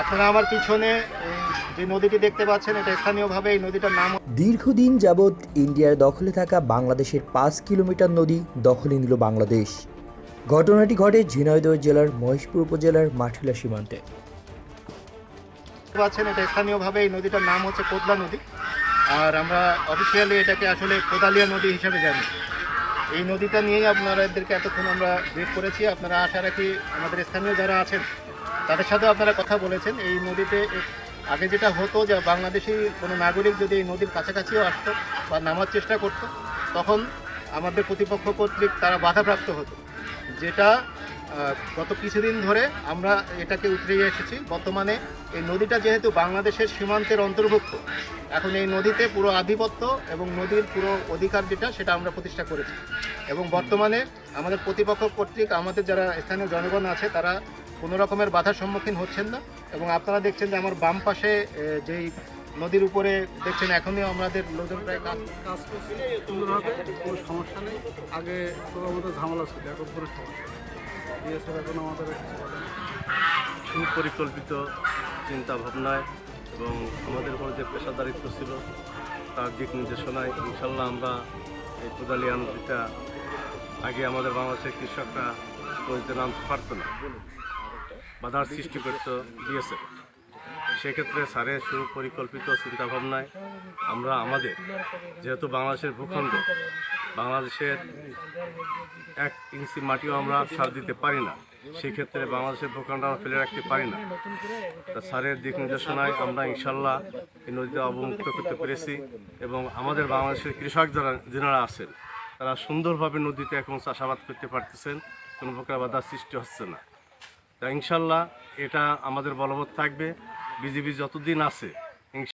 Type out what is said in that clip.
আপনারা আমার পিছনে যে নদীটি দেখতে পাচ্ছেন এটা স্থানীয়ভাবে এই নদীটার নাম দীর্ঘদিন যাবৎ ইন্ডিয়ার দখলে থাকা বাংলাদেশের পাঁচ কিলোমিটার নদী দখলে নিল বাংলাদেশ। ঘটনাটি ঘটে ঝিনাইদহ জেলার মহেশপুর উপজেলার মাঠিলা সীমান্তে। পাচ্ছেন এটা স্থানীয়ভাবে এই নদীটার নাম হচ্ছে কোদলা নদী। আর আমরা অফিসিয়ালি এটাকে আসলে কোদালিয়া নদী হিসাবে জানি। এই নদীটা নিয়েই আপনাদেরকে এতক্ষণ আমরা ব্রিফ করেছি। আপনারা আশা রাখি আমাদের স্থানীয় যারা আছেন তাদের সাথেও আপনারা কথা বলেছেন। এই নদীতে আগে যেটা হতো যে বাংলাদেশি কোনো নাগরিক যদি এই নদীর কাছাকাছিও আসতো বা নামার চেষ্টা করতো, তখন আমাদের প্রতিপক্ষ কর্তৃক তারা বাধাপ্রাপ্ত হতো। যেটা গত কিছুদিন ধরে আমরা এটাকে উতরিয়ে এসেছি। বর্তমানে এই নদীটা যেহেতু বাংলাদেশের সীমান্তের অন্তর্ভুক্ত, এখন এই নদীতে পুরো আধিপত্য এবং নদীর পুরো অধিকার যেটা, সেটা আমরা প্রতিষ্ঠা করেছি। এবং বর্তমানে আমাদের প্রতিপক্ষ কর্তৃক আমাদের যারা স্থানীয় জনগণ আছে, তারা কোনো রকমের বাধার সম্মুখীন হচ্ছেন না এবং আপনারা দেখছেন যে আমার বাম পাশে যেই নদীর উপরে দেখছেন এখনই আমাদের লোকজন প্রায় কাজ কাজ করছি। কোনো সমস্যা নেই। আগে তো আমাদের ঝামেলা ছিল, এখন কোনো সমস্যা। এখন আমাদের। সুপরিকল্পিত চিন্তা ভাবনায় এবং আমাদের উপর যে পেশাদারিত্ব ছিল, তার দিক নির্দেশনায় ইনশাল্লাহ আমরা এই কোদালি নদীটা আগে আমাদের বাংলাদেশের কৃষকরা নদীতে নামতে পারতো না। বাধার সৃষ্টি করতে দিয়েছে। সেক্ষেত্রে স্যারের সুপরিকল্পিত চিন্তাভাবনায় আমরা আমাদের, যেহেতু বাংলাদেশের ভূখণ্ড, বাংলাদেশের এক ইঞ্চি মাটিও আমরা সার দিতে পারি না। সেক্ষেত্রে বাংলাদেশের ভূখণ্ড আমরা ফেলে রাখতে পারি না। তা স্যারের দিক নির্দেশনায় আমরা ইনশাল্লাহ এই নদীতে অবমুক্ত করতে পেরেছি এবং আমাদের বাংলাদেশের কৃষক যারা যারা আছেন, তারা সুন্দরভাবে নদীতে এখন চাষাবাদ করতে পারতেছেন। কোনো প্রকার বাধার সৃষ্টি হচ্ছে না। তা ইনশাল্লাহ এটা আমাদের বলবৎ থাকবে। বিজিবি যতদিন আছে